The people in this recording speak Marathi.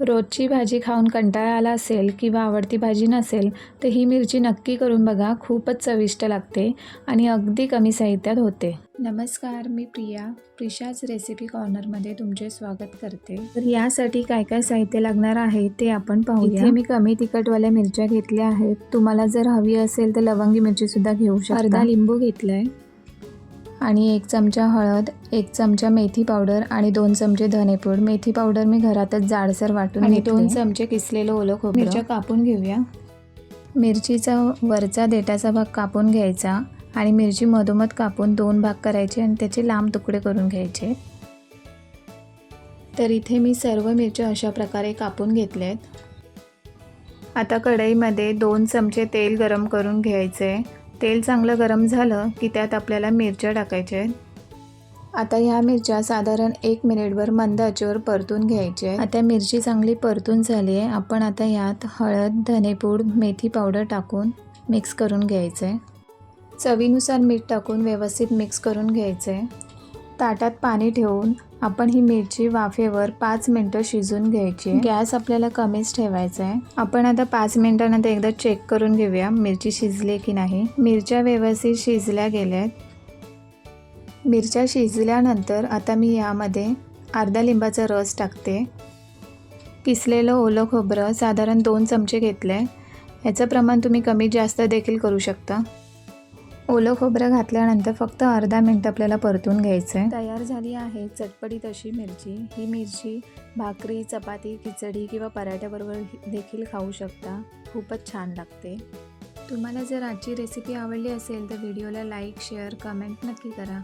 रोजची भाजी खाऊन कंटाळा आला असेल किंवा आवडती भाजी नसेल तर ही मिरची नक्की करून बघा खूपच चविष्ट लागते आणि अगदी कमी साहित्यात होते. नमस्कार मी प्रिया. प्रिशाच रेसिपी कॉर्नरमध्ये तुमचे स्वागत करते. तर यासाठी काय काय साहित्य लागणार आहे ते आपण पाहूया. इथे मी कमी तिखटवाल्या मिरच्या घेतल्या आहेत. तुम्हाला जर हवी असेल तर लवंगी मिरची सुद्धा घेऊ शकता. अर्धा लिंबू घेतलाय. आणि एक चमचा हळद एक चमचा मेथी पावडर आणि दोन चमचे धनेपूड. मेथी पावडर मी घरातच जाडसर वाटून आणि दोन चमचे किसलेलं ओलं खोबरं. मिरच्या कापून घेऊया. मिरचीचा वरचा देठाचा भाग कापून घ्यायचा आणि मिरची मधोमध कापून दोन भाग करायचे आणि त्याचे लांब तुकडे करून घ्यायचे. तर इथे मी सर्व मिरच्या अशा प्रकारे कापून घेतलेत आता कढईमध्ये दोन चमचे तेल गरम करून घ्यायचे. तेल चांगलं गरम झालं की त्यात आपल्याला मिरच्या टाकायच्या आहेत. आता ह्या मिरच्या साधारण एक मिनिटभर मंद आचेवर परतून घ्यायच्या आहेत. आता मिरची चांगली परतून झाली आहे. आपण आता यात हळद धनेपूड मेथी पावडर टाकून मिक्स करून घ्यायचं आहे. चवीनुसार मीठ टाकून व्यवस्थित मिक्स करून घ्यायचं आहे. ताटात पाणी ठेवून आपण ही मिरची वाफेवर पाच मिनटं शिजून घ्यायची. गॅस आपल्याला कमीच ठेवायचा आहे आपण आता पाच मिनटानंतर एकदा चेक करून घेऊया मिरची शिजली की नाही. मिरच्या व्यवस्थित शिजल्या गेल्यात. मिरच्या शिजल्यानंतर आता मी यामध्ये अर्धा लिंबाचा रस टाकते. किसलेलं ओलं खोबरं साधारण दोन चमचे घेतलं आहे ह्याचं प्रमाण तुम्ही कमी जास्त देखील करू शकता. ओलं खोबरं घातल्यानंतर फक्त अर्धा मिनटं आपल्याला परतून घ्यायचं आहे तयार झाली आहे चटपटीत अशी मिरची. ही मिरची भाकरी चपाती खिचडी किंवा पराठ्याबरोबर देखील खाऊ शकता. खूपच छान लागते. तुम्हाला जर आजची रेसिपी आवडली असेल तर व्हिडिओला लाईक शेअर कमेंट नक्की करा.